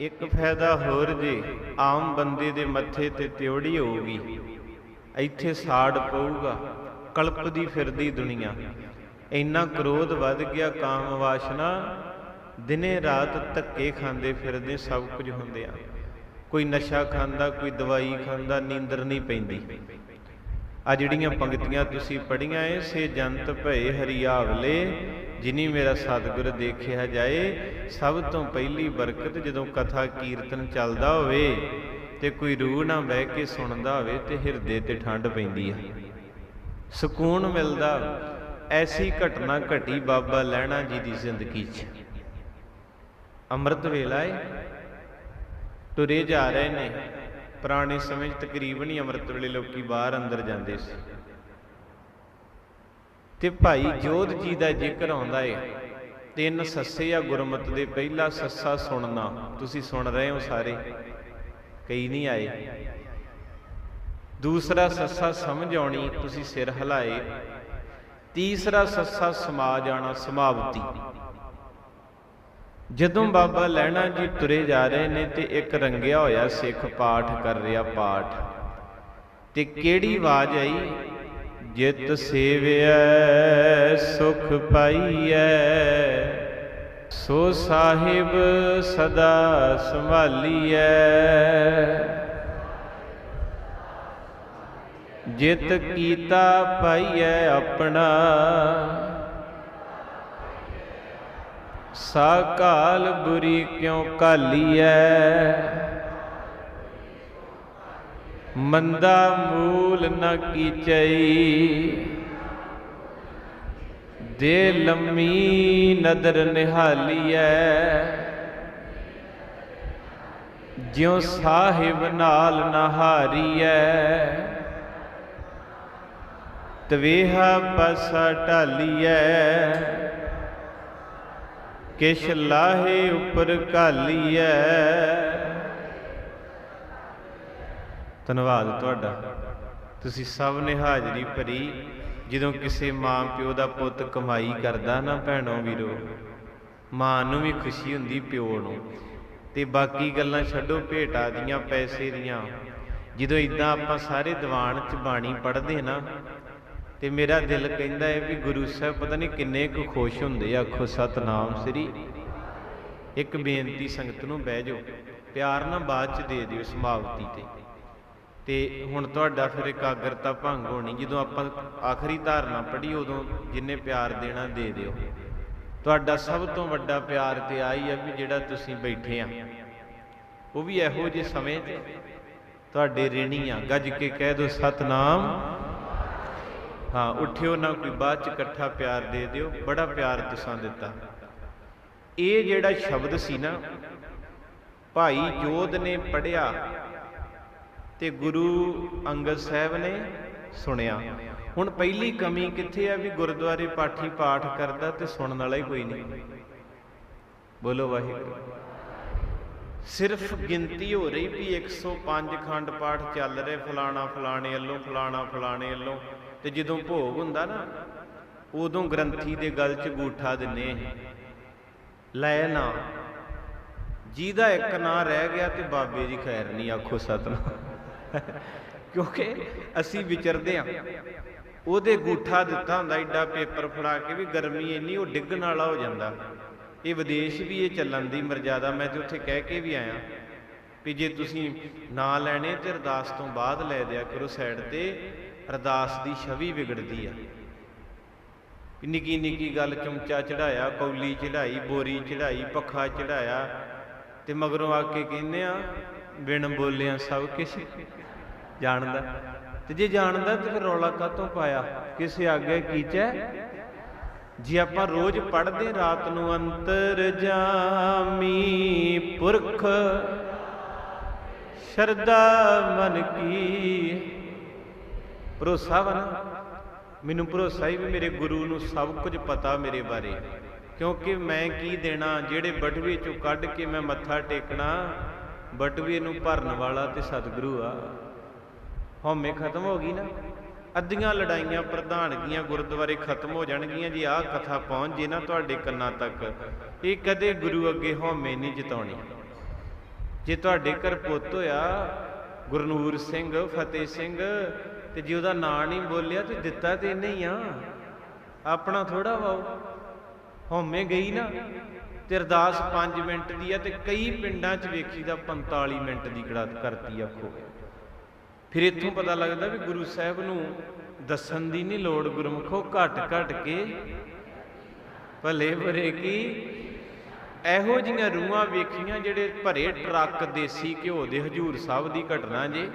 ਇੱਕ ਫਾਇਦਾ ਹੋਰ ਜੇ, ਆਮ ਬੰਦੇ ਦੇ ਮੱਥੇ ਤੇ ਤਿਉੜੀ ਹੋਊਗੀ। ਇੱਥੇ ਸਾੜ ਪਊਗਾ, ਕਲਪਦੀ ਫਿਰਦੀ ਦੁਨੀਆ। ਇੰਨਾ ਕ੍ਰੋਧ ਵੱਧ ਗਿਆ, ਕਾਮ ਵਾਸ਼ਨਾ ਦਿਨੇ ਰਾਤ ਧੱਕੇ ਖਾਂਦੇ ਫਿਰਦੇ, ਸਭ ਕੁਝ ਹੁੰਦੇ ਆ। ਕੋਈ ਨਸ਼ਾ ਖਾਂਦਾ, ਕੋਈ ਦਵਾਈ ਖਾਂਦਾ, ਨੀਂਦਰ ਨਹੀਂ ਪੈਂਦੀ। ਆ ਜਿਹੜੀਆਂ ਪੰਕਤੀਆਂ ਤੁਸੀਂ ਪੜੀਆਂ ਏ ਸੇ ਜੰਤ ਭਏ ਹਰੀਆਵਲੇ ਜਿਨੀ ਮੇਰਾ ਸਤਿਗੁਰ ਦੇਖਿਆ ਜਾਏ, ਸਭ ਤੋਂ ਪਹਿਲੀ ਬਰਕਤ ਜਦੋਂ ਕਥਾ ਕੀਰਤਨ ਚੱਲਦਾ ਹੋਵੇ ਤੇ ਕੋਈ ਰੂਹ ਨਾ ਬਹਿ ਕੇ ਸੁਣਦਾ ਹੋਵੇ ਤੇ ਹਿਰਦੇ ਤੇ ਠੰਡ ਪੈਂਦੀ ਆ। ਸਕੂਨ ਮਿਲਦਾ, ਐਸੀ ਘਟਨਾ ਘਟੀ ਬਾਬਾ ਲੈਣਾ ਜੀ ਦੀ ਜ਼ਿੰਦਗੀ 'ਚ। ਅੰਮ੍ਰਿਤ ਵੇਲਾ ਏ, ਤੁਰੇ ਜਾ ਰਹੇ ਨੇ, ਪੁਰਾਣੇ ਸਮੇਂ 'ਚ ਤਕਰੀਬਨ ਹੀ ਅੰਮ੍ਰਿਤ ਵੇਲੇ ਲੋਕੀ ਬਾਹਰ ਅੰਦਰ ਜਾਂਦੇ ਸੀ। ਤੇ ਭਾਈ ਜੋਧ ਜੀ ਦਾ ਜ਼ਿਕਰ ਆਉਂਦਾ ਏ, ਤਿੰਨ ਸੱਸੇ ਆ ਗੁਰਮਤ ਦੇ, ਪਹਿਲਾ ਸੱਸਾ ਸੁਣਨਾ। ਤੁਸੀਂ ਸੁਣ ਰਹੇ ਹੋ ਸਾਰੇ? ਕਈ ਨਹੀਂ ਆਏ। ਦੂਸਰਾ ਸੱਸਾ ਸਮਝ ਆਉਣੀ, ਤੁਸੀਂ ਸਿਰ ਹਿਲਾਏ। ਤੀਸਰਾ ਸੱਸਾ ਸਮਾ ਜਾਣਾ, ਸਮਾਪਤੀ। ਜਦੋਂ ਬਾਬਾ ਲੈਣਾ ਜੀ ਤੁਰੇ ਜਾ ਰਹੇ ਨੇ ਤੇ ਇੱਕ ਰੰਗਿਆ ਹੋਇਆ ਸਿੱਖ ਪਾਠ ਕਰ ਰਿਹਾ ਪਾਠ। ਤੇ ਕਿਹੜੀ ਆਵਾਜ਼ ਆਈ? ਜਿਤ ਸੇਵਿਐ, ਸੁਖ ਪਾਈਐ। ਸੋ ਸਾਹਿਬ ਸਦਾ ਸੰਭਾਲੀਐ। ਜਿਤ ਕੀਤਾ ਪਾਈਐ ਆਪਣਾ। ਸਾ ਕਾਲ ਬੁਰੀ ਕਿਉ ਕਾਲੀਐ ਮੰਦਾ ਮੂਲ ਨ ਕੀਚਈ। ਦੇ ਲੰਮੀ ਨਦਰ ਨਿਹਾਲੀਐ। ਜਿਉ ਸਾਹਿਬ ਨਾਲ ਨਹਾਰੀਐ। ਤਵੇਹਾ ਪਸਾ ਢਾਲੀਐ। ਕਿਛ ਲਾਹੇ ਉੱਪਰ ਘਾਲੀਐ। ਧੰਨਵਾਦ ਤੁਹਾਡਾ। ਤੁਸੀਂ ਸਭ ਨੇ ਹਾਜ਼ਰੀ ਭਰੀ, ਜਦੋਂ ਕਿਸੇ ਮਾਂ ਪਿਓ ਦਾ ਪੁੱਤ ਕਮਾਈ ਕਰਦਾ ਨਾ ਭੈਣੋ ਵੀਰੋ, ਮਾਂ ਨੂੰ ਵੀ ਖੁਸ਼ੀ ਹੁੰਦੀ ਪਿਓ ਨੂੰ। ਤੇ ਬਾਕੀ ਗੱਲਾਂ ਛੱਡੋ, ਭੇਟਾ ਦੀਆਂ, ਪੈਸੇ ਦੀਆਂ। ਜਦੋਂ ਇਦਾਂ ਆਪਾਂ ਸਾਰੇ ਦੀਵਾਨ ਚ ਬਾਣੀ ਪੜ੍ਹਦੇ ਨਾ, ਤੇ ਮੇਰਾ ਦਿਲ ਕਹਿੰਦਾ ਹੈ ਵੀ ਗੁਰੂ ਸਾਹਿਬ ਪਤਾ ਨਹੀਂ ਕਿੰਨੇ ਕੁ ਖੁਸ਼ ਹੁੰਦੇ ਆ। ਆਖੋ, ਸਤਨਾਮ ਸ੍ਰੀ। ਇੱਕ ਬੇਨਤੀ ਸੰਗਤ ਨੂੰ ਬਹਿ ਜਾਓ, ਪਿਆਰ ਨਾ ਬਾਅਦ ਚ ਦੇ ਦਿਓ ਸਮਾਪਤੀ ਤੇ। ਤੇ ਹੁਣ ਤੁਹਾਡਾ ਫਿਰ ਇਕਾਗਰਤਾ ਭੰਗ ਹੋਣੀ, ਜਦੋਂ ਆਪਾਂ ਆਖਰੀ ਧਾਰਨਾ ਪੜ੍ਹੀ, ਉਦੋਂ ਜਿੰਨੇ ਪਿਆਰ ਦੇਣਾ ਦੇ ਦਿਓ। ਤੁਹਾਡਾ ਸਭ ਤੋਂ ਵੱਡਾ ਪਿਆਰ ਤੇ ਆਈ ਆ ਵੀ ਜਿਹੜਾ ਤੁਸੀਂ ਬੈਠੇ ਆ। ਉਹ ਵੀ ਇਹੋ ਜਿਹੇ ਸਮੇਂ 'ਚ ਤੁਹਾਡੇ ਰਿਣੀ ਆ। ਗੱਜ ਕੇ ਕਹਿ ਦਿਓ, ਸਤਨਾਮ। ਹਾਂ, ਉਠਿਓ ਨਾ, ਕੋਈ ਬਾਅਦ ਚ ਇਕੱਠਾ ਪਿਆਰ ਦੇ ਦਿਓ। ਬੜਾ ਪਿਆਰ ਤੁਸਾਂ ਦਿੱਤਾ। ਇਹ ਜਿਹੜਾ ਸ਼ਬਦ ਸੀ ਨਾ, ਭਾਈ ਜੋਧ ਨੇ ਪੜਿਆ ਤੇ ਗੁਰੂ ਅੰਗਦ ਸਾਹਿਬ ਨੇ ਸੁਣਿਆ। ਹੁਣ ਪਹਿਲੀ ਕਮੀ ਕਿੱਥੇ ਆ ਵੀ ਗੁਰਦੁਆਰੇ ਪਾਠੀ ਪਾਠ ਕਰਦਾ ਤੇ ਸੁਣਨ ਵਾਲਾ ਹੀ ਕੋਈ ਨਹੀਂ। ਬੋਲੋ ਵਾਹਿਗੁਰੂ। ਸਿਰਫ ਗਿਣਤੀ ਹੋ ਰਹੀ ਵੀ 105 ਖੰਡ ਪਾਠ ਚੱਲ ਰਹੇ, ਫਲਾਣਾ ਫਲਾਣੇ ਵੱਲੋਂ, ਫਲਾਣਾ ਫਲਾਣੇ ਵੱਲੋਂ। ਤੇ ਜਦੋਂ ਭੋਗ ਹੁੰਦਾ ਨਾ, ਉਦੋਂ ਗ੍ਰੰਥੀ ਦੇ ਗਲ 'ਚ ਗੂਠਾ ਦਿੰਨੇ ਲੈ ਨਾ, ਜਿਹਦਾ ਇੱਕ ਨਾਂ ਰਹਿ ਗਿਆ ਤੇ ਬਾਬੇ ਦੀ ਖੈਰ ਨਹੀਂ, ਆਖੋ ਸਤਨਾਮ। ਕਿਉਂਕਿ ਅਸੀਂ ਵਿਚਰਦੇ ਆ ਉਹਦੇ ਗੂਠਾ ਦਿੱਤਾ ਹੁੰਦਾ, ਏਡਾ ਪੇਪਰ ਫੜਾ ਕੇ ਵੀ ਗਰਮੀ ਇੰਨੀ, ਉਹ ਡਿੱਗਣ ਵਾਲਾ ਹੋ ਜਾਂਦਾ। ਇਹ ਵਿਦੇਸ਼ ਵੀ ਇਹ ਚੱਲਣ ਦੀ ਮਰਜ਼ਾਦਾ। ਮੈਂ ਤੇ ਉੱਥੇ ਕਹਿ ਕੇ ਵੀ ਆਇਆ ਵੀ ਜੇ ਤੁਸੀਂ ਨਾ ਲੈਣੇ ਤੇ ਅਰਦਾਸ ਤੋਂ ਬਾਅਦ ਲੈ ਦਿਆ ਕਰੋ, ਸਾਈਡ ਤੇ ਅਰਦਾਸ ਦੀ ਛਵੀ ਵਿਗੜਦੀ ਆ। ਨਿੱਕੀ ਨਿੱਕੀ ਗੱਲ, ਚਮਚਾ ਚੜਾਇਆ ਕੌਲੀ ਚੜਾਈ ਬੋਰੀ ਚੜਾਈ ਪੱਖਾ ਚੜਾਇਆ ਤੇ ਮਗਰੋਂ ਆ ਕੇ ਕਹਿੰਦੇ ਆ, ਬਿਨ ਬੋਲਿਆ ਸਭ ਕੁਝ ਜਾਣਦਾ। ਤੇ ਜੇ ਜਾਣਦਾ ਤੇ ਫਿਰ ਰੌਲਾ ਕਾਤੋਂ ਪਾਇਆ? ਕਿਸੇ ਆਗੇ ਕੀਚੈ? ਜੇ ਆਪਾਂ ਰੋਜ਼ ਪੜ੍ਹਦੇ ਰਾਤ ਨੂੰ ਅੰਤਰ ਜਾਮੀ ਪੁਰਖ ਸ਼ਰਦਾ ਮਨ ਕੀ ਭਰੋਸਾ ਵਾ ਨਾ? ਮੈਨੂੰ ਭਰੋਸਾ ਹੀ ਵੀ ਮੇਰੇ ਗੁਰੂ ਨੂੰ ਸਭ ਕੁਝ ਪਤਾ ਮੇਰੇ ਬਾਰੇ। ਕਿਉਂਕਿ ਮੈਂ ਕੀ ਦੇਣਾ? ਜਿਹੜੇ ਬਟਵੇ ਚੋਂ ਕੱਢ ਕੇ ਮੈਂ ਮੱਥਾ ਟੇਕਣਾ ਬਟਵੇ ਨੂੰ ਭਰਨ ਵਾਲਾ ਤੇ ਸਤਿਗੁਰੂ ਆ। ਹਉਮੈ ਖਤਮ ਹੋ ਗਈ ਨਾ। ਅੱਧੀਆਂ ਲੜਾਈਆਂ ਪ੍ਰਧਾਨਗੀਆਂ ਗੁਰਦੁਆਰੇ ਖਤਮ ਹੋ ਜਾਣਗੀਆਂ ਜੀ, ਆਹ ਕਥਾ ਪਹੁੰਚ ਜੇ ਨਾ ਤੁਹਾਡੇ ਕੰਨਾਂ ਤੱਕ। ਇਹ ਕਦੇ ਗੁਰੂ ਅੱਗੇ ਹਉਮੈ ਨਹੀਂ ਜਿਤਾਉਣੀ। ਜੇ ਤੁਹਾਡੇ ਘਰ ਪੁੱਤ ਹੋਇਆ, ਗੁਰਨੂਰ ਸਿੰਘ, ਫਤਿਹ ਸਿੰਘ, ਤੇ ਜੇ ਉਹਦਾ ਨਾਂ ਨਹੀਂ ਬੋਲਿਆ ਤੇ ਦਿੱਤਾ ਤੇ ਇਹਨੇ ਹੀ ਆ। ਆਪਣਾ ਥੋੜਾ ਵਾਓ ਹਉਮੈ ਗਈ ਨਾ, ਤੇ ਅਰਦਾਸ 5 ਮਿੰਟ ਦੀ ਆ ਤੇ ਕਈ ਪਿੰਡਾਂ 'ਚ ਵੇਖੀਦਾ 45 ਮਿੰਟ ਦੀ ਕੜਾ ਕਰਤੀ ਆਖੋ ਫਿਰ ਇੱਥੋਂ ਪਤਾ ਲੱਗਦਾ ਵੀ ਗੁਰੂ ਸਾਹਿਬ ਨੂੰ ਦੱਸਣ ਦੀ ਨਹੀਂ ਲੋੜ, ਗੁਰਮਖੋ ਘਟ ਘਟ ਕੇ ਭਲੇ ਭਰੇ ਕੀ? ਇਹੋ ਜੀਆਂ ਰੂਹਾਂ ਵੇਖੀਆਂ ਜਿਹੜੇ ਭਰੇ ਟਰੱਕ ਦੇਸੀ ਘਿਓ ਦੇ, ਹਜੂਰ ਸਾਹਿਬ ਦੀ ਘਟਨਾ ਜੇ।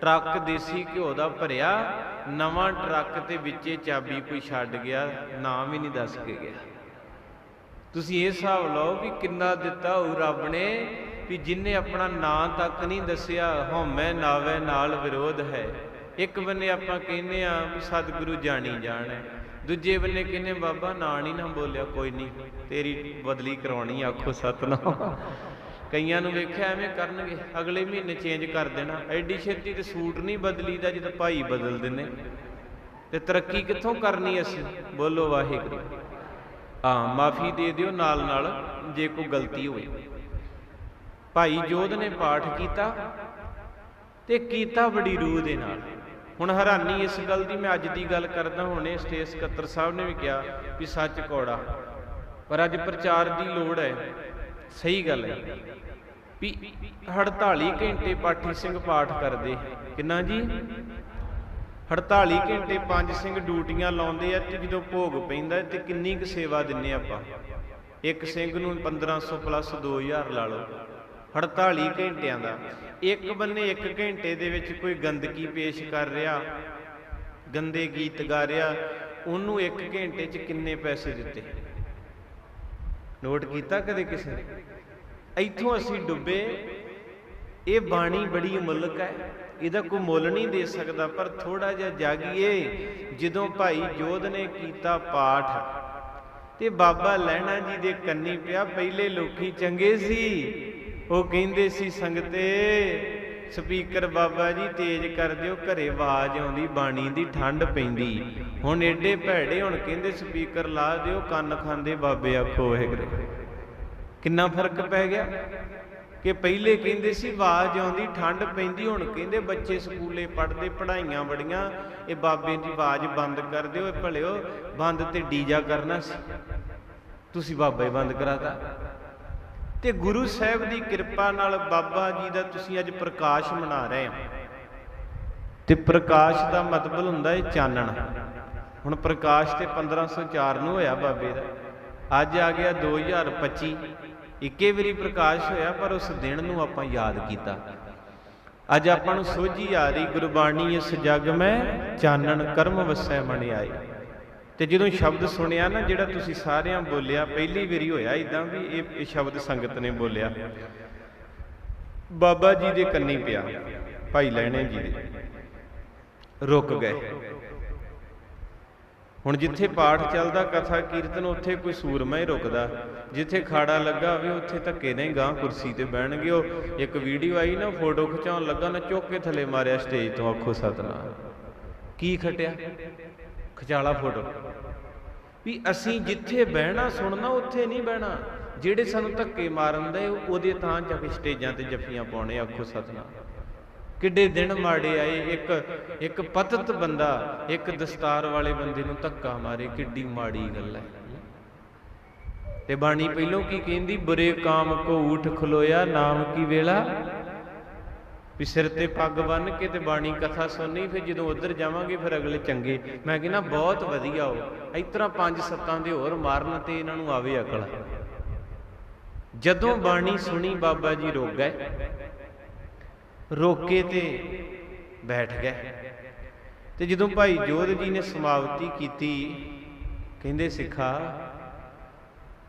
ਟਰੱਕ ਦੇਸੀ ਘਿਓ ਦਾ ਭਰਿਆ, ਨਵਾਂ ਟਰੱਕ ਤੇ ਵਿੱਚੇ ਚਾਬੀ ਕੋਈ ਛੱਡ ਗਿਆ, ਨਾਮ ਹੀ ਨਹੀਂ ਦੱਸ ਕੇ ਗਿਆ। ਤੁਸੀਂ ਇਹ ਹਿਸਾਬ ਲਓ ਵੀ ਕਿੰਨਾ ਦਿੱਤਾ ਉਹ ਰੱਬ ਨੇ ਵੀ ਜਿਨਨੇ ਆਪਣਾ ਨਾਂ ਤੱਕ ਨਹੀਂ ਦੱਸਿਆ, ਹਉਮੈ ਨਾਵੇ ਨਾਲ ਵਿਰੋਧ ਹੈ। ਇੱਕ ਬੰਨੇ ਆਪਾਂ ਕਹਿੰਦੇ ਆ ਸਤਿਗੁਰੂ ਜਾਣੀ ਜਾਣ। ਦੂਜੇ ਬੰਨੇ ਕਹਿੰਦੇ ਬਾਬਾ ਨਾਂ ਨਹੀਂ ਨਾ ਬੋਲਿਆ, ਕੋਈ ਨਹੀਂ ਤੇਰੀ ਬਦਲੀ ਕਰਾਉਣੀ ਆਖੋ ਸਤਨਾਮ। ਕਈਆਂ ਨੂੰ ਵੇਖਿਆ ਐਵੇਂ ਕਰਨਗੇ, ਅਗਲੇ ਮਹੀਨੇ ਚੇਂਜ ਕਰ ਦੇਣਾ। ਐਡੀ ਛੇਤੀ ਤੇ ਸੂਟ ਨਹੀਂ ਬਦਲੀ ਦਾ ਜਦੋਂ ਭਾਈ ਬਦਲ ਦਿੰਦੇ। ਤੇ ਤਰੱਕੀ ਕਿੱਥੋਂ ਕਰਨੀ ਅਸੀਂ? ਬੋਲੋ ਵਾਹਿਗੁਰੂ। ਹਾਂ, ਮਾਫੀ ਦੇ ਦਿਓ ਨਾਲ ਨਾਲ ਜੇ ਕੋਈ ਗਲਤੀ ਹੋਈ। ਭਾਈ ਜੋਧ ਨੇ ਪਾਠ ਕੀਤਾ ਤੇ ਕੀਤਾ ਬੜੀ ਰੂਹ ਦੇ ਨਾਲ। ਹੁਣ ਹੈਰਾਨੀ ਇਸ ਗੱਲ ਦੀ ਮੈਂ ਅੱਜ ਦੀ ਗੱਲ ਕਰਦਾ ਹੁਣੇ ਸਟੇਜ ਸਕੱਤਰ ਸਾਹਿਬ ਨੇ ਵੀ ਕਿਹਾ ਵੀ ਸੱਚ ਕੌੜਾ। ਪਰ ਅੱਜ ਪ੍ਰਚਾਰ ਦੀ ਲੋੜ ਹੈ। ਸਹੀ ਗੱਲ ਹੈ। ਵੀ 48 ਘੰਟੇ ਪਾਠੀ ਸਿੰਘ ਪਾਠ ਕਰਦੇ। ਕਿੰਨਾ ਜੀ? 48 ਘੰਟੇ ਪੰਜ ਸਿੰਘ ਡਿਊਟੀਆਂ ਲਾਉਂਦੇ ਆ ਤੇ ਜਦੋਂ ਭੋਗ ਪੈਂਦਾ ਤੇ ਕਿੰਨੀ ਕੁ ਸੇਵਾ ਦਿੰਨੇ ਆਪਾਂ। ਇੱਕ ਸਿੰਘ ਨੂੰ 1500 ਪਲੱਸ 2000 ਲਾ ਲਓ। 48 ਘੰਟਿਆਂ ਦਾ। ਇੱਕ ਬੰਨੇ ਇੱਕ ਘੰਟੇ ਦੇ ਵਿੱਚ ਕੋਈ ਗੰਦਗੀ ਪੇਸ਼ ਕਰ ਰਿਹਾ, ਗੰਦੇ ਗੀਤ ਗਾ ਰਿਹਾ, ਉਹਨੂੰ ਇੱਕ ਘੰਟੇ 'ਚ ਕਿੰਨੇ ਪੈਸੇ ਦਿੱਤੇ? ਨੋਟ ਕੀਤਾ ਕਦੇ ਕਿਸੇ ਨੇ? ਇੱਥੋਂ ਅਸੀਂ ਡੁੱਬੇ। ਇਹ ਬਾਣੀ ਬੜੀ ਮੁਲਕ ਹੈ। ਇਹਦਾ ਕੋਈ ਮੁੱਲ ਨਹੀਂ ਦੇ ਸਕਦਾ, ਪਰ ਥੋੜਾ ਜਿਹਾ ਜਾਗੀਏ। ਜਦੋਂ ਭਾਈ ਜੋਧ ਨੇ ਕੀਤਾ ਪਾਠ, ਤੇ ਬਾਬਾ ਲੈਣਾ ਜੀ ਦੇ ਕੰਨੀ ਪਿਆ, ਪਹਿਲੇ ਲੋਕੀ ਚੰਗੇ ਸੀ। ਉਹ ਕਹਿੰਦੇ ਸੀ, ਸੰਗਤੇ, ਸਪੀਕਰ ਬਾਬਾ ਜੀ ਤੇਜ਼ ਕਰ ਦਿਓ, ਘਰੇ ਆਵਾਜ਼ ਆਉਂਦੀ, ਬਾਣੀ ਦੀ ਠੰਡ ਪੈਂਦੀ। ਹੁਣ ਏਡੇ ਭੈੜੇ ਹੁਣ ਕਹਿੰਦੇ, ਸਪੀਕਰ ਲਾ ਦਿਓ, ਕੰਨ ਖਾਂਦੇ ਬਾਬੇ ਆਖੋ ਵਾਹਿਗੁਰੂ ਕਿੰਨਾ ਫ਼ਰਕ ਪੈ ਗਿਆ? ਕਿ ਪਹਿਲੇ ਕਹਿੰਦੇ ਸੀ, ਆਵਾਜ਼ ਆਉਂਦੀ, ਠੰਡ ਪੈਂਦੀ, ਹੁਣ ਕਹਿੰਦੇ ਬੱਚੇ ਸਕੂਲੇ ਪੜ੍ਹਦੇ, ਪੜ੍ਹਾਈਆਂ ਬੜੀਆਂ, ਇਹ ਬਾਬੇ ਦੀ ਆਵਾਜ਼ ਬੰਦ ਕਰ ਦਿਓ, ਇਹ ਭਲਿਓ, ਬੰਦ ਤੇ ਡੀਜਾ ਕਰਨਾ ਸੀ। ਤੁਸੀਂ ਬਾਬਾ ਹੀ ਬੰਦ ਕਰਾਤਾ। ਤੇ ਗੁਰੂ ਸਾਹਿਬ ਦੀ ਕਿਰਪਾ ਨਾਲ ਬਾਬਾ ਜੀ ਦਾ ਤੁਸੀਂ ਅੱਜ ਪ੍ਰਕਾਸ਼ ਮਨਾ ਰਹੇ ਹੋ। ਤੇ ਪ੍ਰਕਾਸ਼ ਦਾ ਮਤਲਬ ਹੁੰਦਾ ਹੈ ਚਾਨਣ। ਹੁਣ ਪ੍ਰਕਾਸ਼ ਤੇ 1504 ਨੂੰ ਹੋਇਆ ਬਾਬੇ ਦਾ। ਅੱਜ ਆ ਗਿਆ 2025 ਇੱਕੇ ਵਾਰੀ ਪ੍ਰਕਾਸ਼ ਹੋਇਆ, ਪਰ ਉਸ ਦਿਨ ਨੂੰ ਆਪਾਂ ਯਾਦ ਕੀਤਾ। ਅੱਜ ਆਪਾਂ ਨੂੰ ਸੋਝੀ ਆ ਰਹੀ ਗੁਰਬਾਣੀ, ਇਸ ਜਗ ਮੈਂ ਚਾਨਣ ਕਰਮ ਵਸੈ ਮਣ ਆਏ ਤੇ ਜਦੋਂ ਸ਼ਬਦ ਸੁਣਿਆ ਨਾ, ਜਿਹੜਾ ਤੁਸੀਂ ਸਾਰਿਆਂ ਬੋਲਿਆ, ਪਹਿਲੀ ਵਾਰੀ ਹੋਇਆ ਇਦਾਂ ਵੀ ਇਹ ਸ਼ਬਦ ਸੰਗਤ ਨੇ ਬੋਲਿਆ। ਬਾਬਾ ਜੀ ਦੇ ਕੰਨੀ ਪਿਆ, ਭਾਈ ਲੈਣੇ ਜੀ ਦੇ। ਰੁਕ ਗਏ। ਹੁਣ ਜਿੱਥੇ ਪਾਠ ਚੱਲਦਾ, ਕਥਾ ਕੀਰਤਨ, ਉੱਥੇ ਕੋਈ ਸੂਰਮਾ ਹੀ ਰੁਕਦਾ। ਜਿੱਥੇ ਖਾੜਾ ਲੱਗਾ ਹੋਵੇ, ਉੱਥੇ ਧੱਕੇ ਨਹੀਂ ਗਾਂ ਕੁਰਸੀ ਤੇ ਬਹਿਣਗੇ। ਉਹ ਇੱਕ ਵੀਡੀਓ ਆਈ ਨਾ, ਫੋਟੋ ਖਿਚਾਉਣ ਲੱਗਾ ਨਾ ਚੁੱਕ ਕੇ ਥੱਲੇ ਮਾਰਿਆ, ਸਟੇਜ ਤੋਂ ਆਖੋ ਸਤਨਾਮ। ਕੀ ਖਟਿਆ? ਖਚਾਲਾ ਫੋਟੋ। ਵੀ ਅਸੀਂ ਜਿੱਥੇ ਬਹਿਣਾ, ਸੁਣਨਾ, ਉੱਥੇ ਨਹੀਂ ਬਹਿਣਾ। ਜਿਹੜੇ ਸਾਨੂੰ ਧੱਕੇ ਮਾਰਨ ਦੇ, ਉਹਦੇ ਥਾਂ ਜਾ ਕੇ ਸਟੇਜਾਂ ਤੇ ਜੱਫੀਆਂ ਪਾਉਣੇ, ਆਖੋ ਸਤਨਾਮ। ਕਿੱਡੇ ਦਿਨ ਮਾੜੇ ਆਏ, ਇੱਕ ਇੱਕ ਪਤਤ ਬੰਦਾ, ਇੱਕ ਦਸਤਾਰ ਵਾਲੇ ਬੰਦੇ ਨੂੰ ਧੱਕਾ ਮਾਰੇ, ਕਿੱਡੀ ਮਾੜੀ ਗੱਲ ਹੈ। ਤੇ ਬਾਣੀ ਪਹਿਲੋਂ ਕੀ ਕਹਿੰਦੀ, ਬੁਰੇ ਕਾਮ ਕੋ ਊਠ ਖਲੋਇਆ, ਨਾਮ ਕੀ ਵੇਲਾ? ਵੀ ਸਿਰ ਤੇ ਪੱਗ ਬੰਨ ਕੇ ਤੇ ਬਾਣੀ ਕਥਾ ਸੁਣਨੀ, ਫਿਰ ਜਦੋਂ ਉਧਰ ਜਾਵਾਂਗੇ ਫਿਰ ਅਗਲੇ ਚੰਗੇ। ਮੈਂ ਕਹਿੰਦਾ, ਬਹੁਤ ਵਧੀਆ ਹੋ ਇਸ ਪੰਜ ਸੱਤਾਂ ਦੇ ਹੋਰ ਮਾਰਨ ਤੇ ਇਹਨਾਂ ਨੂੰ ਆਵੇ ਅਕਲ। ਜਦੋਂ ਬਾਣੀ ਸੁਣੀ, ਬਾਬਾ ਜੀ ਰੁਕ ਗਏ। ਰੋਕੇ ਤੇ ਬੈਠ ਗਏ। ਤੇ ਜਦੋਂ ਭਾਈ ਜੋਧ ਜੀ ਨੇ ਸਮਾਪਤੀ ਕੀਤੀ, ਕਹਿੰਦੇ, ਸਿੱਖਾ,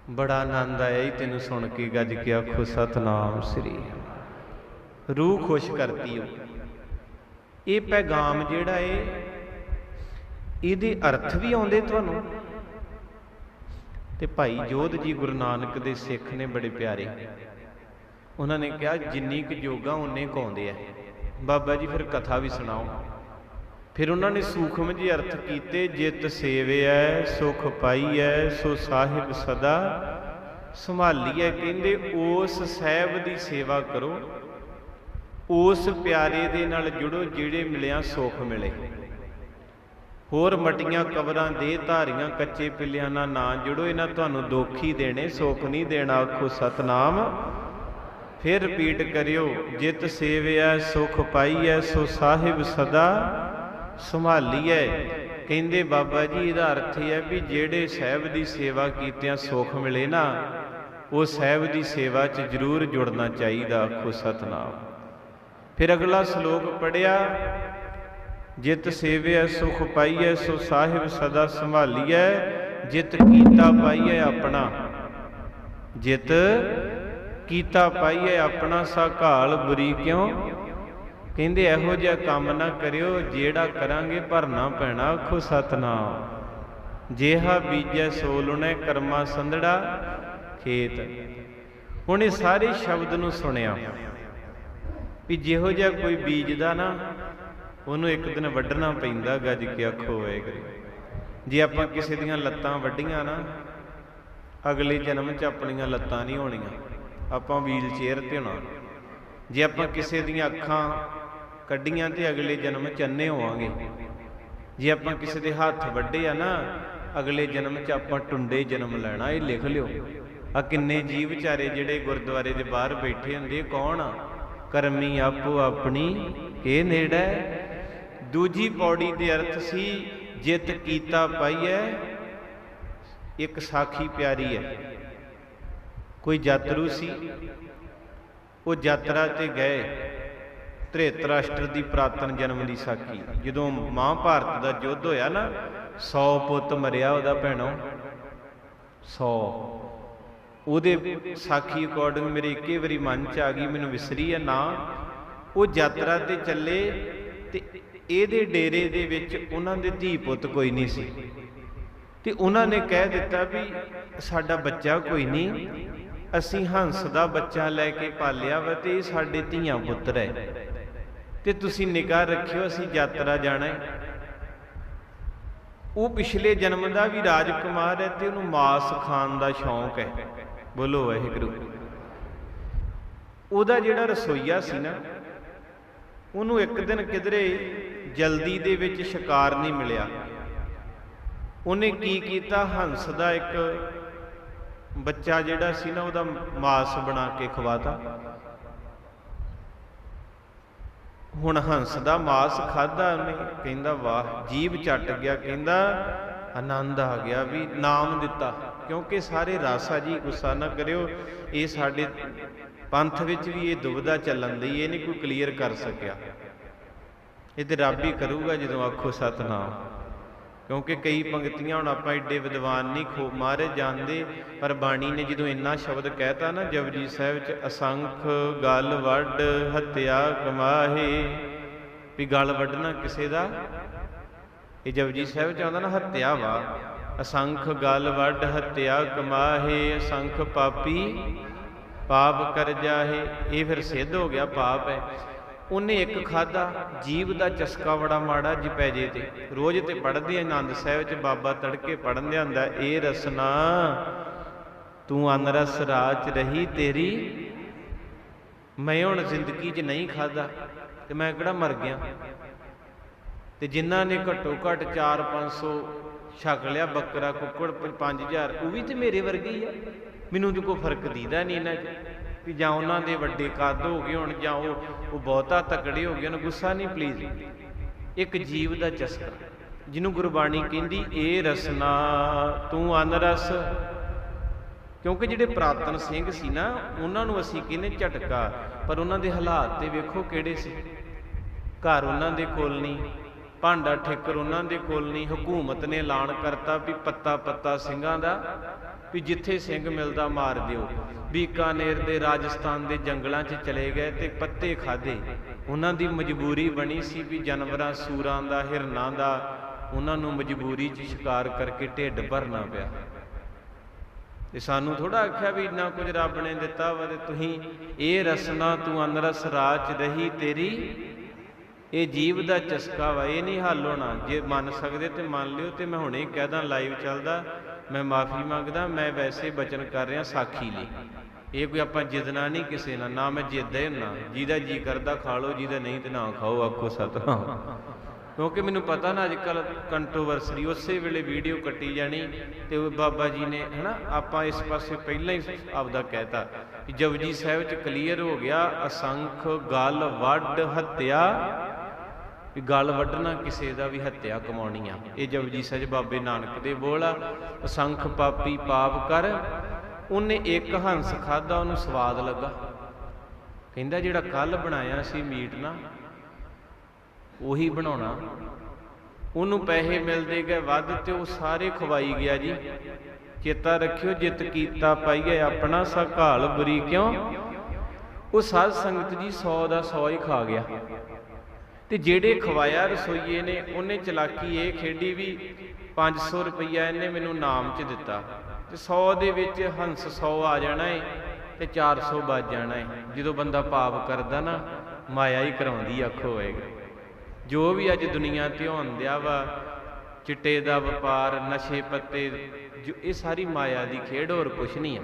ਬੜਾ ਆਨੰਦ ਆਇਆ ਈ ਤੈਨੂੰ ਸੁਣ ਕੇ। ਗੱਜ ਕੇ ਆਖੋ, ਸਤਨਾਮ ਸ੍ਰੀ ਰੂਹ ਖੁਸ਼ ਕਰਤੀ ਉਹ ਇਹ ਪੈਗਾਮ ਜਿਹੜਾ ਏ, ਇਹਦੇ ਅਰਥ ਵੀ ਆਉਂਦੇ ਤੁਹਾਨੂੰ? ਤੇ ਭਾਈ ਜੋਧ ਜੀ ਗੁਰੂ ਨਾਨਕ ਦੇ ਸਿੱਖ ਨੇ ਬੜੇ ਪਿਆਰੇ। ਉਹਨਾਂ ਨੇ ਕਿਹਾ, ਜਿੰਨੀ ਕੁ ਜੋਗਾ ਉਹਨੇ ਕਾਉਂਦੇ ਆ। ਬਾਬਾ ਜੀ ਫਿਰ ਕਥਾ ਵੀ ਸੁਣਾਓ। ਫਿਰ ਉਹਨਾਂ ਨੇ ਸੂਖਮ ਜੀ ਅਰਥ ਕੀਤੇ, ਜਿਤ ਸੇਵਿਐ ਸੁਖ ਪਾਈਐ ਸੋ ਸਾਹਿਬ ਸਦਾ। ਸੰਭਾਲੀਐ, ਕਹਿੰਦੇ, ਉਸ ਸਾਹਿਬ ਦੀ ਸੇਵਾ ਕਰੋ। ਉਸ ਪਿਆਰੇ ਦੇ ਨਾਲ ਜੁੜੋ ਜਿਹੜੇ ਮਿਲਿਆ ਸੁਖ ਮਿਲੇ। ਹੋਰ ਮਟੀਆਂ ਕਬਰਾਂ ਦੇ, ਧਾਰੀਆਂ ਕੱਚੇ ਪਿੱਲਿਆਂ ਨਾਲ ਨਾ ਜੁੜੋ, ਇਹਨਾਂ ਤੁਹਾਨੂੰ ਦੁੱਖ ਹੀ ਦੇਣੇ, ਸੁਖ ਨਹੀਂ ਦੇਣਾ, ਆਖੋ ਸਤਨਾਮ। ਫਿਰ ਰਿਪੀਟ ਕਰਿਓ, ਜਿਤ ਸੇਵਿਆ ਸੁਖ ਪਾਈਐ ਸੋ ਸਾਹਿਬ ਸਦਾ ਸੰਭਾਲੀਐ ਕਹਿੰਦੇ ਬਾਬਾ ਜੀ, ਇਹਦਾ ਅਰਥ ਇਹ ਹੈ ਵੀ ਜਿਹੜੇ ਸਾਹਿਬ ਦੀ ਸੇਵਾ ਕੀਤਿਆਂ ਸੁਖ ਮਿਲੇ ਨਾ, ਉਹ ਸਾਹਿਬ ਦੀ ਸੇਵਾ 'ਚ ਜ਼ਰੂਰ ਜੁੜਨਾ ਚਾਹੀਦਾ, ਆਖੋ ਸਤਨਾਮ। ਫਿਰ ਅਗਲਾ ਸ਼ਲੋਕ ਪੜਿਆ ਜਿਤ ਸੇਵਿਆ ਸੁਖ ਪਾਈਐ, ਸੋ ਸਾਹਿਬ ਸਦਾ ਸੰਭਾਲੀਐ, ਜਿਤ ਕੀਤਾ ਪਾਈਐ ਆਪਣਾ। ਜਿਤ ਕੀਤਾ ਪਾਈਐ ਆਪਣਾ ਸਾਕਾਲ ਬੁਰੀ ਕਿਉ? ਕਹਿੰਦੇ ਇਹੋ ਜਿਹਾ ਕੰਮ ਨਾ ਕਰਿਓ, ਜਿਹੜਾ ਕਰਾਂਗੇ ਭਰਨਾ ਪੈਣਾ ਆਖੋ ਸਤਨਾਮ। ਜੇਹਾ ਬੀਜੈ ਸੋ ਲੁਣੈ ਕਰਮਾ ਸੰਧੜਾ ਖੇਤ। ਹੁਣ ਇਹ ਸਾਰੇ ਸ਼ਬਦ ਨੂੰ ਸੁਣਿਆ। ਵੀ ਜਿਹੋ ਜਿਹਾ ਕੋਈ ਬੀਜਦਾ ਨਾ, ਉਹਨੂੰ ਇੱਕ ਦਿਨ ਵੱਢਣਾ ਪੈਂਦਾ, ਗੱਜ ਕੇ ਆਖੋ ਵਾਹਿਗੁਰੂ ਜੇ ਆਪਾਂ ਕਿਸੇ ਦੀਆਂ ਲੱਤਾਂ ਵੱਢੀਆਂ ਨਾ, ਅਗਲੇ ਜਨਮ 'ਚ ਆਪਣੀਆਂ ਲੱਤਾਂ ਨਹੀਂ ਹੋਣੀਆਂ, ਆਪਾਂ ਵੀਲ ਚੇਅਰ ਤੇ ਹੋਣਾ। ਜੇ ਆਪਾਂ ਕਿਸੇ ਦੀਆਂ ਅੱਖਾਂ ਕੱਢੀਆਂ ਤੇ ਅਗਲੇ ਜਨਮ 'ਚ ਅੰਨੇ ਹੋਵਾਂਗੇ। ਜੇ ਆਪਾਂ ਕਿਸੇ ਦੇ ਹੱਥ ਵੱਢੇ ਆ ਨਾ, ਅਗਲੇ ਜਨਮ 'ਚ ਆਪਾਂ ਟੁੰਡੇ ਜਨਮ ਲੈਣਾ, ਇਹ ਲਿਖ ਲਿਓ। ਆ ਕਿੰਨੇ ਜੀਵ ਵਿਚਾਰੇ ਜਿਹੜੇ ਗੁਰਦੁਆਰੇ ਦੇ ਬਾਹਰ ਬੈਠੇ ਹੁੰਦੇ ਕੌਣ ਆ? ਕਰਮੀ ਆਪੋ ਆਪਣੀ ਕੇ ਨੇੜੇ। ਦੂਜੀ ਪੌੜੀ ਦੇ ਅਰਥ ਸੀ, ਜਿਤ ਕੀਤਾ ਪਾਈਐ, ਇੱਕ ਸਾਖੀ ਪਿਆਰੀ ਹੈ ਕੋਈ ਯਾਤਰੂ ਸੀ, ਉਹ ਯਾਤਰਾ ਤੇ ਗਏ। ਧ੍ਰਿਤਰਾਸ਼ਟਰ ਦੀ ਪ੍ਰਾਤਨ ਜਨਮ ਦੀ ਸਾਖੀ। ਜਦੋਂ ਮਹਾਭਾਰਤ ਦਾ ਯੁੱਧ ਹੋਇਆ ਨਾ 100 ਪੁੱਤ ਮਰਿਆ ਉਹਦਾ ਭੈਣੋ। 100 ਉਹਦੇ ਸਾਖੀ ਅਕੋਰਡਿੰਗ ਮੇਰੇ ਇੱਕੇ ਵਾਰੀ ਮਨ ਚ ਆ ਗਈ, ਮੈਨੂੰ ਵਿਸਰੀ ਹੈ ਨਾ। ਉਹ ਯਾਤਰਾ ਤੇ ਚੱਲੇ ਤੇ ਇਹਦੇ ਡੇਰੇ ਦੇ ਵਿੱਚ ਉਹਨਾਂ ਦੇ ਧੀ ਪੁੱਤ ਕੋਈ ਨਹੀਂ ਸੀ। ਤੇ ਉਹਨਾਂ ਨੇ ਕਹਿ ਦਿੱਤਾ ਵੀ ਸਾਡਾ ਬੱਚਾ ਕੋਈ ਨਹੀਂ, ਅਸੀਂ ਹੰਸ ਦਾ ਬੱਚਾ ਲੈ ਕੇ ਪਾਲਿਆ ਵਾ ਤੇ ਇਹ ਸਾਡੇ ਧੀਆਂ ਪੁੱਤਰ ਹੈ। ਤੇ ਤੁਸੀਂ ਨਿਗਾਹ ਰੱਖਿਓ, ਅਸੀਂ ਯਾਤਰਾ ਜਾਣਾ ਹੈ। ਉਹ ਪਿਛਲੇ ਜਨਮ ਦਾ ਵੀ ਰਾਜਕੁਮਾਰ ਹੈ ਤੇ ਉਹਨੂੰ ਮਾਸ ਖਾਣ ਦਾ ਸ਼ੌਂਕ ਹੈ। ਬੋਲੋ ਵਾਹਿਗੁਰੂ। ਉਹਦਾ ਜਿਹੜਾ ਰਸੋਈਆ ਸੀ ਨਾ, ਉਹਨੂੰ ਇੱਕ ਦਿਨ ਕਿਧਰੇ ਜਲਦੀ ਦੇ ਵਿੱਚ ਸ਼ਿਕਾਰ ਨਹੀਂ ਮਿਲਿਆ। ਉਹਨੇ ਕੀ ਕੀਤਾ? ਹੰਸ ਦਾ ਇੱਕ ਬੱਚਾ ਜਿਹੜਾ ਸੀ ਨਾ, ਉਹਦਾ ਮਾਸ ਬਣਾ ਕੇ ਖਵਾਤਾ। ਹੁਣ ਹੰਸ ਦਾ ਮਾਸ ਖਾਦਾ ਉਹਨੇ, ਕਹਿੰਦਾ, ਵਾਹ, ਜੀਭ ਚੱਟ ਗਿਆ। ਕਹਿੰਦਾ, ਆਨੰਦ ਆ ਗਿਆ ਵੀ, ਨਾਮ ਦਿੱਤਾ। ਕਿਉਂਕਿ ਸਾਰੇ ਰਾਸਾ ਜੀ ਗੁੱਸਾ ਨਾ ਕਰਿਓ, ਇਹ ਸਾਡੇ ਪੰਥ ਵਿੱਚ ਵੀ ਇਹ ਦੁਬਦਾ ਚੱਲਣ ਦੀ ਇਹ ਨਹੀਂ ਕੋਈ ਕਲੀਅਰ ਕਰ ਸਕਿਆ। ਇਹ ਤੇ ਰੱਬ ਹੀ ਕਰੂਗਾ ਜਦੋਂ ਆਖੋ ਸਤਨਾਮ। ਕਿਉਂਕਿ ਕਈ ਪੰਕਤੀਆਂ ਹੁਣ ਆਪਾਂ ਏਡੇ ਵਿਦਵਾਨ ਨਹੀਂ, ਖੋ ਮਾਰੇ ਜਾਂਦੇ, ਪਰ ਬਾਣੀ ਨੇ ਜਦੋਂ ਇੰਨਾ ਸ਼ਬਦ ਕਹਿਤਾ ਨਾ, ਜਪਜੀ ਸਾਹਿਬ ਚ, ਅਸੰਖ ਗਲ ਵੱਡ ਹੱਤਿਆ ਕਮਾਹੇ, ਵੀ ਗਲ ਵੱਢਣਾ ਕਿਸੇ ਦਾ? ਇਹ ਜਪਜੀ ਸਾਹਿਬ ਚ ਆਉਂਦਾ ਨਾ, ਹੱਤਿਆ ਵਾ। ਅਸੰਖ ਗਲ ਵੱਡ ਹੱਤਿਆ ਕਮਾਹੇ, ਅਸੰਖ ਪਾਪੀ ਪਾਪ ਕਰ ਜਾਹੇ। ਇਹ ਫਿਰ ਸਿੱਧ ਹੋ ਗਿਆ ਪਾਪ ਹੈ। ਉਹਨੇ ਇੱਕ ਖਾਦਾ ਜੀਵ ਦਾ ਚਸਕਾ ਬੜਾ ਮਾੜਾ ਜੀ ਪੈ ਜੇ ਤੇ। ਰੋਜ਼ ਤੇ ਪੜਦੇ ਆਨੰਦ ਸਾਹਿਬ ਚ ਬਾਬਾ ਤੜਕੇ ਪੜਨ ਦੇ ਹੁੰਦਾ ਇਹ ਰਸਨਾ, ਤੂੰ ਅਨਰਸ ਰਾਜ ਰਹੀ ਤੇਰੀ। ਮੈਂ ਹੁਣ ਜ਼ਿੰਦਗੀ 'ਚ ਨਹੀਂ ਖਾਦਾ ਤੇ ਮੈਂ ਕਿਹੜਾ ਮਰ ਗਿਆ? ਤੇ ਜਿਨ੍ਹਾਂ ਨੇ ਘੱਟੋ ਘੱਟ 4-500 ਛਕ ਲਿਆ, ਬੱਕਰਾ, ਕੁੱਕੜ 5000 ਉਹ ਵੀ ਤੇ ਮੇਰੇ ਵਰਗੇ ਹੀ ਆ। ਮੈਨੂੰ ਤੇ ਕੋਈ ਫ਼ਰਕ ਦੀਦਾ ਨਹੀਂ ਇਹਨਾਂ 'ਚ ਵੀ ਜਾਂ ਉਹਨਾਂ ਦੇ ਵੱਡੇ ਕੱਦ ਹੋ ਗਏ ਹੁਣ ਜਾਂ ਉਹ ਉਹ ਬਹੁਤਾ ਤਕੜੇ ਹੋ ਗਏ ਉਹਨਾਂ ਗੁੱਸਾ ਨਹੀਂ ਪਲੀਜ਼ ਇੱਕ ਜੀਵ ਦਾ ਚਸਕਾ, ਜਿਹਨੂੰ ਗੁਰਬਾਣੀ ਕਹਿੰਦੀ ਇਹ ਰਸਨਾ, ਤੂੰ ਅਨਰਸ। ਕਿਉਂਕਿ ਜਿਹੜੇ ਪ੍ਰਾਤਨ ਸਿੰਘ ਸੀ ਨਾ, ਉਹਨਾਂ ਨੂੰ ਅਸੀਂ ਕਹਿੰਦੇ ਝਟਕਾ, ਪਰ ਉਹਨਾਂ ਦੇ ਹਾਲਾਤ ਤੇ ਵੇਖੋ ਕਿਹੜੇ ਸੀ। ਘਰ ਉਹਨਾਂ ਦੇ ਕੋਲ ਨਹੀਂ। ਭਾਂਡਾ ਠੇਕਰ ਉਹਨਾਂ ਦੇ ਕੋਲ ਨਹੀਂ, ਹਕੂਮਤ ਨੇ ਐਲਾਨ ਕਰਤਾ ਵੀ ਪੱਤਾ ਪੱਤਾ ਸਿੰਘਾਂ ਦਾ, ਵੀ ਜਿੱਥੇ ਸਿੰਘ ਮਿਲਦਾ ਮਾਰ ਦਿਓ। ਬੀਕਾਨੇਰ ਦੇ ਰਾਜਸਥਾਨ ਦੇ ਜੰਗਲਾਂ 'ਚ ਚਲੇ ਗਏ ਤੇ ਪੱਤੇ ਖਾਦੇ ਉਹਨਾਂ ਦੀ ਮਜਬੂਰੀ ਬਣੀ ਸੀ ਵੀ ਜਾਨਵਰਾਂ ਸੂਰਾਂ ਦਾ, ਹਿਰਨਾਂ ਦਾ, ਉਹਨਾਂ ਨੂੰ ਮਜਬੂਰੀ 'ਚ ਸ਼ਿਕਾਰ ਕਰਕੇ ਢਿੱਡ ਭਰਨਾ ਪਿਆ। ਤੇ ਸਾਨੂੰ ਥੋੜਾ ਆਖਿਆ ਵੀ ਇੰਨਾ ਕੁਝ ਰੱਬ ਨੇ ਦਿੱਤਾ ਵਾ ਤੇ ਤੁਸੀਂ ਇਹ ਰਸਨਾ, ਤੂੰ ਅਨਰਸ ਰਾਜ ਰਹੀ ਤੇਰੀ ਇਹ ਜੀਵ ਦਾ ਚਸਕਾ ਵਾ, ਇਹ ਨਹੀਂ ਹੱਲ ਹੋਣਾ। ਜੇ ਮੰਨ ਸਕਦੇ ਤੇ ਮੰਨ ਲਿਓ ਤੇ ਮੈਂ ਹੁਣੇ ਕਹਿ ਦਾਂ ਲਾਈਵ ਚੱਲਦਾ। ਮੈਂ ਮਾਫੀ ਮੰਗਦਾ, ਮੈਂ ਵੈਸੇ ਬਚਨ ਕਰ ਰਿਹਾ ਸਾਖੀ ਲਈ। ਇਹ ਕੋਈ ਆਪਾਂ ਜਿੱਦਣਾ ਨਹੀਂ ਕਿਸੇ ਨਾਲ, ਨਾ ਮੈਂ ਜਿੱਦਦਾ ਹੀ ਹੁੰਨਾ ਜਿਹਦਾ ਜੀ ਕਰਦਾ ਖਾ ਲਓ, ਜਿਹਦਾ ਨਹੀਂ ਤੇ ਨਾ ਖਾਓ, ਆਖੋ ਸਤਨਾਮ। ਕਿਉਂਕਿ ਮੈਨੂੰ ਪਤਾ ਨਾ ਅੱਜ ਕੱਲ ਕੰਟਰੋਵਰਸਰੀ ਉਸੇ ਵੇਲੇ ਵੀਡੀਓ ਕੱਟੀ ਜਾਣੀ ਤੇ ਉਹ ਬਾਬਾ ਜੀ ਨੇ, ਹਨਾ, ਆਪਾਂ ਇਸ ਪਾਸੇ ਪਹਿਲਾਂ ਹੀ ਆਪਦਾ ਕਹਿਤਾ ਕਿ ਜਪਜੀ ਸਾਹਿਬ ਚ ਕਲੀਅਰ ਹੋ ਗਿਆ, ਅਸੰਖ ਗਲ ਵੱਡ ਹੱਤਿਆ ਵੀ ਗੱਲ ਵੱਢਣਾ ਕਿਸੇ ਦਾ ਵੀ ਹੱਤਿਆ ਕਮਾਉਣੀ ਆ। ਇਹ ਜਪਜੀ ਸਾਹਿਬ ਬਾਬੇ ਨਾਨਕ ਦੇ ਬੋਲ ਆ, ਅਸੰਖ ਪਾਪੀ ਪਾਪ ਕਰ, ਉਹਨੇ ਇੱਕ ਹੰਸ ਖਾਦਾ ਉਹਨੂੰ ਸਵਾਦ ਲੱਗਾ। ਕਹਿੰਦਾ ਜਿਹੜਾ ਕੱਲ ਬਣਾਇਆ ਸੀ ਮੀਟ ਨਾ, ਉਹੀ ਬਣਾਉਣਾ। ਉਹਨੂੰ ਪੈਸੇ ਮਿਲਦੇ ਗਏ ਵੱਧ ਤੇ ਉਹ ਸਾਰੇ ਖਵਾਈ ਗਿਆ ਜੀ। ਚੇਤਾ ਰੱਖਿਓ, ਜਿਤ ਕੀਤਾ ਪਾਈਏ ਆਪਣਾ ਸਕਾਲ ਬੁਰੀ ਕਿਉਂ? ਉਹ ਸਾਧ ਸੰਗਤ ਜੀ 100 ਦਾ 100 ਹੀ ਖਾ ਗਿਆ। ਤੇ ਜਿਹੜੇ ਖਵਾਇਆ ਰਸੋਈਏ ਨੇ, ਉਹਨੇ ਚਲਾਕੀ ਇਹ ਖੇਡੀ ਵੀ 500 ਰੁਪਈਆ ਇਹਨੇ ਮੈਨੂੰ ਨਾਮ ਚ ਦਿੱਤਾ। ਤੇ 100 ਦੇ ਵਿੱਚ ਹੰਸ 100 ਆ ਜਾਣਾ ਏ ਤੇ 400 ਬਚ ਜਾਣਾ ਏ। ਜਦੋਂ ਬੰਦਾ ਪਾਪ ਕਰਦਾ ਨਾ, ਮਾਇਆ ਹੀ ਕਰਾਉਂਦੀ ਅੱਖ ਹੋਏਗਾ। ਜੋ ਵੀ ਅੱਜ ਦੁਨੀਆ ਤੇ ਹੋਣ ਵਾ, ਚਿੱਟੇ ਦਾ ਵਪਾਰ, ਨਸ਼ੇ ਪੱਤੇ, ਜੋ ਇਹ ਸਾਰੀ ਮਾਇਆ ਦੀ ਖੇਡ, ਹੋਰ ਕੁਛ ਨਹੀਂ ਆ।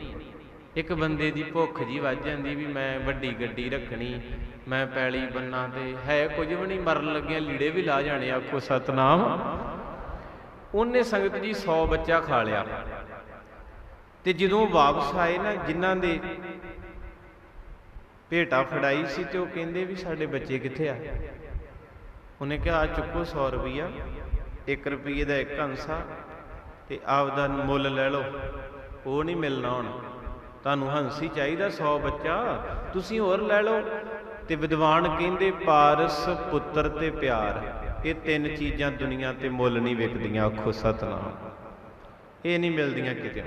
ਇੱਕ ਬੰਦੇ ਦੀ ਭੁੱਖ ਜੀ ਵੱਜ ਜਾਂਦੀ ਵੀ ਮੈਂ ਵੱਡੀ ਗੱਡੀ ਰੱਖਣੀ ਮੈਂ ਪੈਲੀ ਬੰਨਾ ਤੇ ਹੈ ਕੁਝ ਵੀ ਨਹੀਂ, ਮਰਨ ਲੱਗਿਆ ਲੀੜੇ ਵੀ ਲਾ ਜਾਣੇ, ਆਖੋ ਸਤਨਾਮ। ਉਹਨੇ ਸੰਗਤ ਜੀ 100 ਬੱਚਾ ਖਾ ਲਿਆ। ਤੇ ਜਦੋਂ ਵਾਪਸ ਆਏ ਨਾ, ਜਿਨ੍ਹਾਂ ਦੇ ਭੇਟਾ ਫੜਾਈ ਸੀ ਤੇ ਉਹ ਕਹਿੰਦੇ ਵੀ ਸਾਡੇ ਬੱਚੇ ਕਿੱਥੇ ਆ? ਉਹਨੇ ਕਿਹਾ ਆ ਚੁੱਕੋ 100 ਰੁਪਈਆ 1 ਰੁਪਈਏ ਦਾ ਇੱਕ ਹੰਸਾ ਤੇ ਆਪਦਾ ਮੁੱਲ ਲੈ ਲਓ। ਉਹ ਨਹੀਂ ਮਿਲਣਾ ਹੁਣ। ਤੁਹਾਨੂੰ ਹੰਸੀ ਚਾਹੀਦਾ 100 ਬੱਚਾ, ਤੁਸੀਂ ਹੋਰ ਲੈ ਲਓ। ਤੇ ਵਿਦਵਾਨ ਕਹਿੰਦੇ, ਪਾਰਸ ਪੁੱਤਰ ਤੇ ਪਿਆਰ, ਇਹ ਤਿੰਨ ਚੀਜ਼ਾਂ ਦੁਨੀਆ ਤੇ ਮੁੱਲ ਨਹੀਂ ਵਿਕਦੀਆਂ, ਆਖੋ ਸਤਨਾਮ। ਇਹ ਨਹੀਂ ਮਿਲਦੀਆਂ ਕਿਤੇ।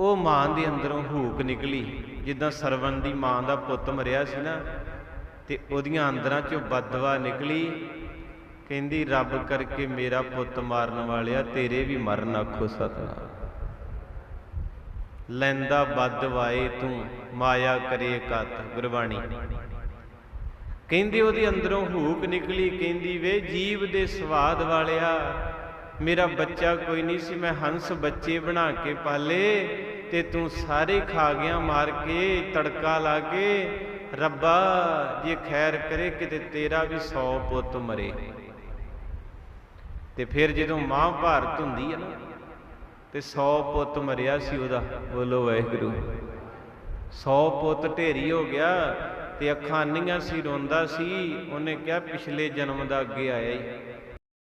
ਉਹ ਮਾਂ ਦੇ ਅੰਦਰੋਂ ਹੂਕ ਨਿਕਲੀ, ਜਿੱਦਾਂ ਸਰਵਨ ਦੀ ਮਾਂ ਦਾ ਪੁੱਤ ਮਰਿਆ ਸੀ ਨਾ, ਤੇ ਉਹਦੀਆਂ ਅੰਦਰਾਂ ਚੋਂ ਬਦਵਾ ਨਿਕਲੀ, ਕਹਿੰਦੀ, ਰੱਬ ਕਰਕੇ ਮੇਰਾ ਪੁੱਤ ਮਾਰਨ ਵਾਲਿਆ, ਤੇਰੇ ਵੀ ਮਰਨ, ਆਖੋ ਸਤਨਾਮ। ਲੈਂਦਾ ਬਦਦਵਾਏ ਤੂੰ, ਮਾਇਆ ਕਰੇ ਕਤ ਗੁਰਬਾਣੀ। ਕਹਿੰਦੀ ਉਹਦੇ ਅੰਦਰੋਂ ਹੂਕ ਨਿਕਲੀ, ਕਹਿੰਦੀ ਵੇ ਜੀਵ ਦੇ ਸਵਾਦ ਵਾਲਿਆ, ਮੇਰਾ ਬੱਚਾ ਕੋਈ ਨਹੀਂ ਸੀ, ਮੈਂ ਹੰਸ ਬੱਚੇ ਬਣਾ ਕੇ ਪਾਲੇ ਤੇ ਤੂੰ ਸਾਰੇ ਖਾ ਗਿਆ ਮਾਰ ਕੇ ਤੜਕਾ ਲਾ ਕੇ, ਰੱਬਾ ਜੇ ਖੈਰ ਕਰੇ ਕਿਤੇ ਤੇਰਾ ਵੀ 100 ਪੁੱਤ ਮਰੇ। ਤੇ ਫਿਰ ਜਦੋਂ ਮਾਂ ਹੁੰਦੀ ਆ ਨਾ ਤੇ 100 ਪੁੱਤ ਮਰਿਆ ਸੀ ਉਹਦਾ। ਬੋਲੋ ਵਾਹਿਗੁਰੂ। 100 ਪੁੱਤ ਢੇਰੀ ਹੋ ਗਿਆ ਤੇ ਅੱਖਾਂ ਅੰਨੀਆਂ ਸੀ, ਰੋਂਦਾ ਸੀ। ਉਹਨੇ ਕਿਹਾ, ਪਿਛਲੇ ਜਨਮ ਦਾ ਅੱਗੇ ਆਇਆ ਹੀ